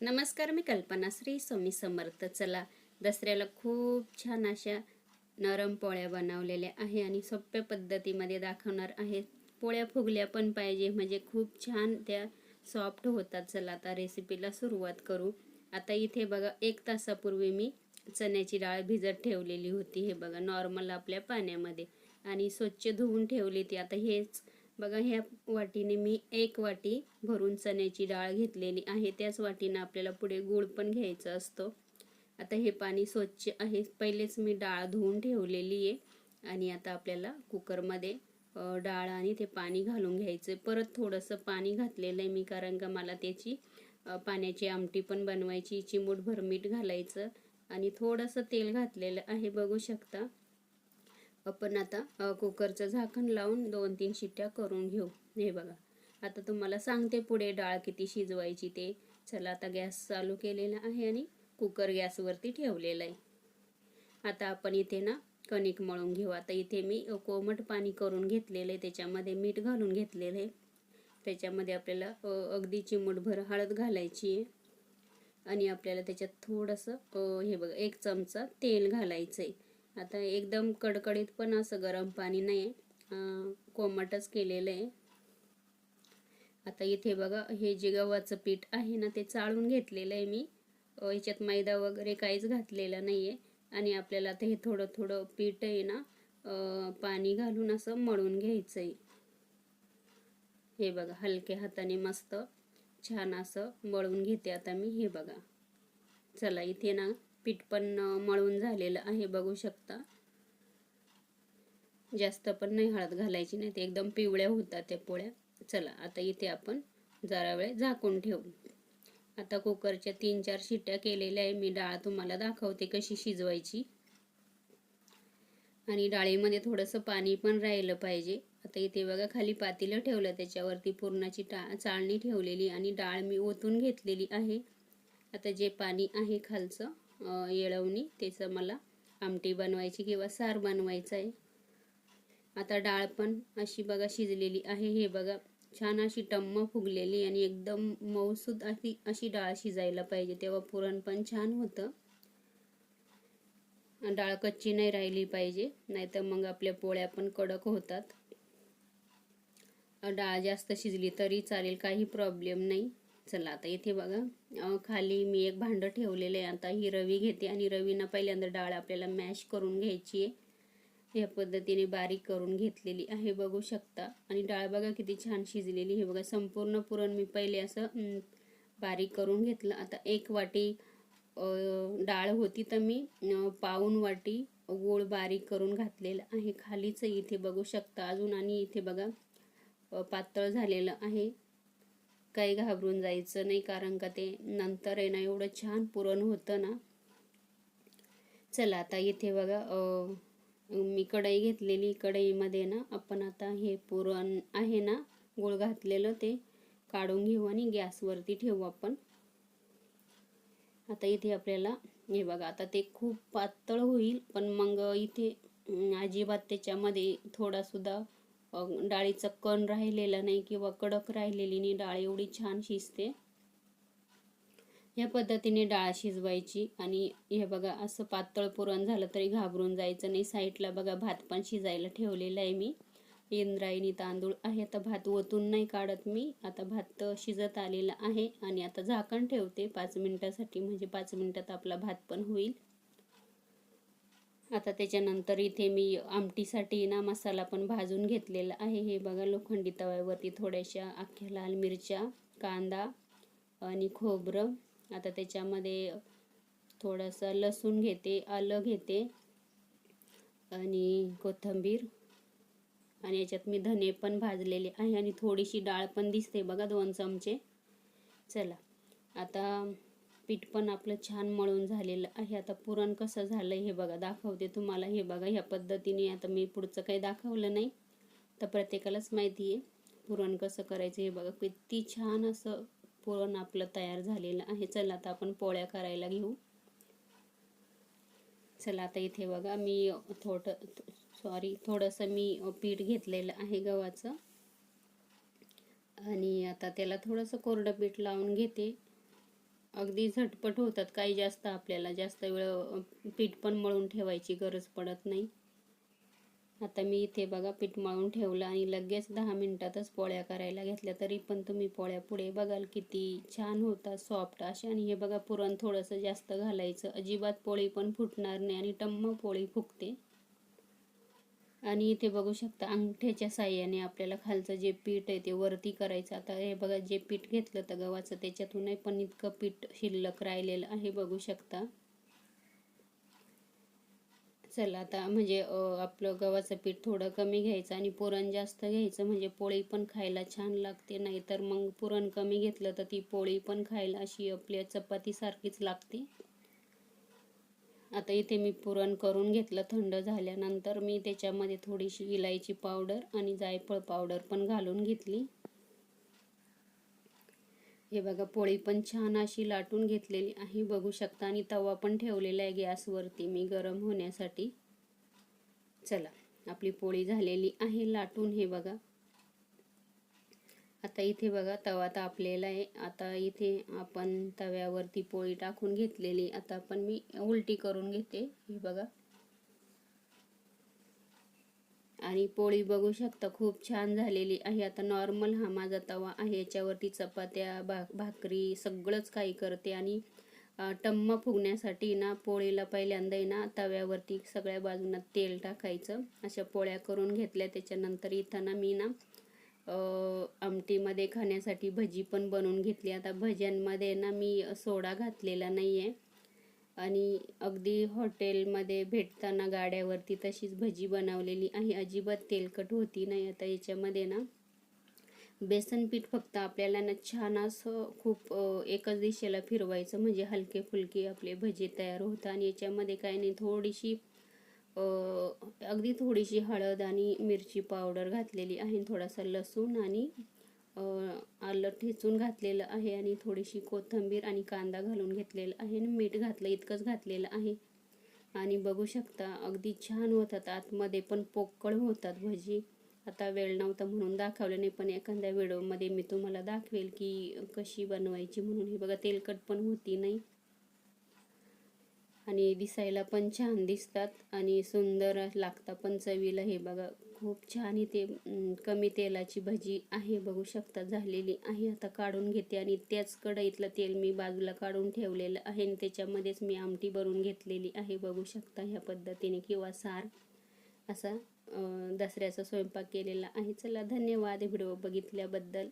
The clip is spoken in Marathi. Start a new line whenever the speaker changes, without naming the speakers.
नमस्कार मी कल्पना श्री स्वामी समर्थ. चला दसऱ्याला खूप छान अशा नरम पोळ्या बनवलेल्या आहे आणि सोप्या पद्धतीमध्ये दाखवणार आहे. पोळ्या फुगल्या पण पाहिजे म्हणजे खूप छान त्या सॉफ्ट होतात. चला आता रेसिपीला सुरुवात करू. आता इथे बघा एक तासापूर्वी मी चण्याची डाळ भिजत ठेवलेली होती. हे बघा नॉर्मल आपल्या पाण्यामध्ये. आणि स्वच्छ धुवून ठेवली ती. आता हेच बघा ह्या वाटीने मी एक वाटी भरून चण्याची डाळ घेतलेली आहे. त्याच वाटीनं आपल्याला पुढे गूळ पण घ्यायचा असतो. आता हे पाणी स्वच्छ आहे. पहिलेच मी डाळ धुवून ठेवलेली आहे आणि आता आपल्याला कुकरमध्ये डाळ आणि ते पाणी घालून घ्यायचं परत थोडंसं पाणी घातलेलं आहे मी कारण का मला त्याची पाण्याची आमटी पण बनवायची चिमूटभर मीठ घालायचं आणि थोडंसं तेल घातलेलं आहे. बघू शकता आपण आता कुकरचं झाकण लावून दोन तीन शिट्ट्या करून घेऊ. हे बघा. आता तुम्हाला सांगते पुढे डाळ किती शिजवायची ते. चला आता गॅस चालू केलेला आहे आणि कुकर गॅसवरती ठेवलेला आहे. आता आपण इथे ना कणिक मळून घेऊ. आता इथे मी कोमट पाणी करून घेतलेलं आहे. त्याच्यामध्ये मीठ घालून घेतलेलं आहे. त्याच्यामध्ये आपल्याला अगदी चिमूटभर हळद घालायची आहे. आणि आपल्याला त्याच्यात थोडंसं हे बघा एक चमचा तेल घालायचं आहे आता एकदम कडकडीत पण असं गरम पाणी नाही आहे कोमटच केलेलं आहे. आता इथे बघा हे जे गव्हाचं पीठ आहे ना ते चाळून घेतलेलं आहे मी. याच्यात मैदा वगैरे काहीच घातलेलं नाही आहे आणि आपल्याला आता हे थोडं थोडं पीठ आहे ना पाणी घालून असं मळून घ्यायचं आहे हे बघा हलक्या हाताने मस्त छान असं मळून घेते आता मी. हे बघा. चला इथे ना पीठ पण मळून झालेलं आहे बघू शकता. जास्त पण नाही हळद घालायची नाही ते एकदम पिवळ्या होतात त्या पोळ्या. चला आता इथे आपण जरा वेळ झाकून ठेवू. आता कुकरच्या तीन चार शिट्ट्या केलेल्या आहे. मी डाळ तुम्हाला दाखवते कशी शिजवायची. आणि डाळीमध्ये थोडंसं पाणी पण राहिलं पाहिजे. आता इथे बघा खाली पातेलं ठेवलं त्याच्यावरती पुरणाची टा चाळणी ठेवलेली आणि डाळ मी ओतून घेतलेली आहे. आता जे पाणी आहे खालचं येळवणी त्याचं मला आमटी बनवायची किंवा सार बनवायचं आहे. आता डाळ पण अशी बघा शिजलेली आहे. हे बघा छान अशी टम्म फुगलेली आणि एकदम मऊसूद अशी अशी डाळ शिजायला पाहिजे. तेव्हा पुरण पण छान होतं. डाळ कच्ची नाही राहिली पाहिजे नाहीतर मग आपल्या पोळ्या पण कडक होतात. डाळ जास्त शिजली तरी चालेल काही प्रॉब्लेम नाही. चला आता इथे बघा. खाली मी एक भांडं ठेवलेलं आहे. आता ही रवी घेते आणि रवीनं पहिल्यांदा डाळ आपल्याला मॅश करून घ्यायची आहे. या पद्धतीने बारीक करून घेतलेली आहे बघू शकता. आणि डाळ बघा किती छान शिजलेली हे बघा संपूर्ण पुरण मी पहिले असं बारीक करून घेतलं. आता एक वाटी डाळ होती तर मी पाऊन वाटी गोळ बारीक करून घातलेलं आहे. खालीच इथे बघू शकता अजून. आणि इथे बघा पातळ झालेलं आहे. काही घाबरून जायचं नाही कारण का ते नंतर आहे ना एवढं छान पुरण होतं ना. चला आता इथे बघा मी कढई घेतलेली कढईमध्ये ना आपण आता हे पुरण आहे ना गुळ घातलेलं ते काढून घेऊ आणि गॅसवरती ठेवू आपण. आता इथे आपल्याला हे बघा आता ते खूप पातळ होईल पण मग इथे अजिबात त्याच्यामध्ये थोडा सुद्धा डाळीचा कण राहिलेला नाही किंवा कडक राहिलेली नाही डाळ एवढी छान शिजते. या पद्धतीने डाळ शिजवायची आणि हे बघा असं पातळ पुरण झालं तरी घाबरून जायचं नाही. साईडला बघा भात पण शिजायला ठेवलेला आहे मी. इंद्रायणी तांदूळ आहे आता भात ओतून नाही काढत मी. आता भात शिजत आलेला आहे आणि आता झाकण ठेवते. पाच मिनिटासाठी म्हणजे पाच मिनिटात आपला भात पण होईल. आता त्याच्यानंतर इथे मी आमटीसाठी ना मसाला पण भाजून घेतलेला आहे. हे बघा लोखंडी तव्यावरती थोड्याशा अख्ख्या लाल मिरच्या कांदा आणि खोबरं. आता त्याच्यामध्ये थोडंसं लसूण घेते आलं घेते आणि कोथिंबीर. आणि याच्यात मी धने पण भाजलेले आहे आणि थोडीशी डाळ पण दिसते बघा दोन चमचे. चला आता पीठ पण आपलं छान मळून झालेलं आहे. आता पुरण कसं झालं हे बघा दाखवते तुम्हाला. हे बघा ह्या पद्धतीने आता मी पुढचं काही दाखवलं नाही. तर प्रत्येकालाच माहिती आहे पुरण कसं करायचं हे बघा. किती छान असं पुरण आपलं तयार झालेलं आहे. चला आता आपण पोळ्या करायला घेऊ. चला आता इथे बघा मी थोडं सॉरी थोडंसं मी पीठ घेतलेलं आहे गव्हाचं. आणि आता त्याला थोडंसं कोरडं पीठ लावून घेते. अगदी झटपट होतात. काही जास्त आपल्याला जास्त वेळ पीठ पण मळून ठेवायची गरज पडत नाही. आता मी इथे बघा पीठ मळून ठेवलं आणि लगेच दहा मिनटातच पोळ्या करायला घेतल्या. तरी पण तुम्ही पोळ्या पुढे बघाल किती छान होतात सॉफ्ट असे आणि हे बघा पुरण थोडंसं जास्त घालायचं. अजिबात पोळी पण फुटणार नाही आणि टम्म पोळी फुगते. आणि इथे बघू शकता अंगठ्याच्या साह्याने आपल्याला खालचं जे पीठ आहे ते वरती करायचं. आता हे बघा जे पीठ घेतलं तर गव्हाचं त्याच्यातूनही पण इतकं पीठ शिल्लक राहिलेलं आहे बघू शकता. चला आता म्हणजे आपलं गव्हाचं पीठ थोडं कमी घ्यायचं आणि पुरण जास्त घ्यायचं. म्हणजे पोळी पण खायला छान लागते नाहीतर मग पुरण कमी घेतलं तर ती पोळी पण खायला अशी आपल्या चपातीसारखीच लागते. आता इथे मी पुरण करून घेतलं थंड झाल्यानंतर मी त्याच्यामध्ये थोडीशी इलायची पावडर आणि जायफळ पावडर पण घालून घेतली. हे बघा पोळी पण छान अशी लाटून घेतलेली आहे. बघू शकता आणि तवा पण ठेवलेला आहे गॅसवरती मी गरम होण्यासाठी. चला आपली पोळी झालेली आहे लाटून. हे बघा आता इथे बघा तवा तापलेला आहे. आता इथे आपण तव्यावरती पोळी टाकून घेतलेली. आता आपण मी उलटी करून घेते. हे बघा. आणि पोळी बघू शकता खूप छान झालेली आहे. आता नॉर्मल हा माझा तवा आहे. याच्यावरती चपात्या भा भाकरी सगळंच काही करते. आणि टम्मा फुगण्यासाठी ना पोळीला पहिल्यांदा ना तव्यावरती सगळ्या बाजूंना तेल टाकायचं. अशा पोळ्या करून घेतल्या. त्याच्यानंतर इथं ना मी ना आमटीमध्ये खाण्यासाठी भजी पण बनवून घेतली. आता भज्यांमध्ये ना मी सोडा घातलेला नाही आहे आणि अगदी हॉटेलमध्ये भेटताना गाड्यावरती तशीच भजी बनवलेली आहे अजिबात तेलकट होती नाही. आता याच्यामध्ये ना बेसन पीठ फक्त आपल्याला ना छान असं खूप एकाच एकच दिशेला फिरवायचं. म्हणजे हलके फुलके आपले भजी तयार होतात. आणि याच्यामध्ये काही नाही थोडीशी अगदी थोडीशी हळद आणि मिरची पावडर घातलेली आहे. थोडासा लसूण आणि आलं ठेचून घातलेलं आहे आणि थोडीशी कोथिंबीर आणि कांदा घालून घेतलेला आहे आणि मीठ घातलं इतकंच घातलेलं आहे. आणि बघू शकता अगदी छान होतात. आतमध्ये पण पोकळ होतात भजी. आता वेळ नव्हता म्हणून दाखवलं नाही पण एखाद्या व्हिडिओमध्ये मी तुम्हाला दाखवेल की कशी बनवायची म्हणून. हे बघा तेलकट पण होती नाही. आणि दिसायला पण छान दिसतात आणि सुंदर लागतात पण चवीला. हे बघा खूप छान इथे कमी तेलाची भजी आहे बघू शकता झालेली आहे. आता काढून घेते आणि त्याच कढईतलं तेल मी बाजूला काढून ठेवलेलं आहे आणि त्याच्यामध्येच मी आमटी भरून घेतलेली आहे बघू शकता ह्या पद्धतीने किंवा सार असा दसऱ्याचा स्वयंपाक केलेला आहे. चला धन्यवाद. व्हिडिओ बघितल्याबद्दल.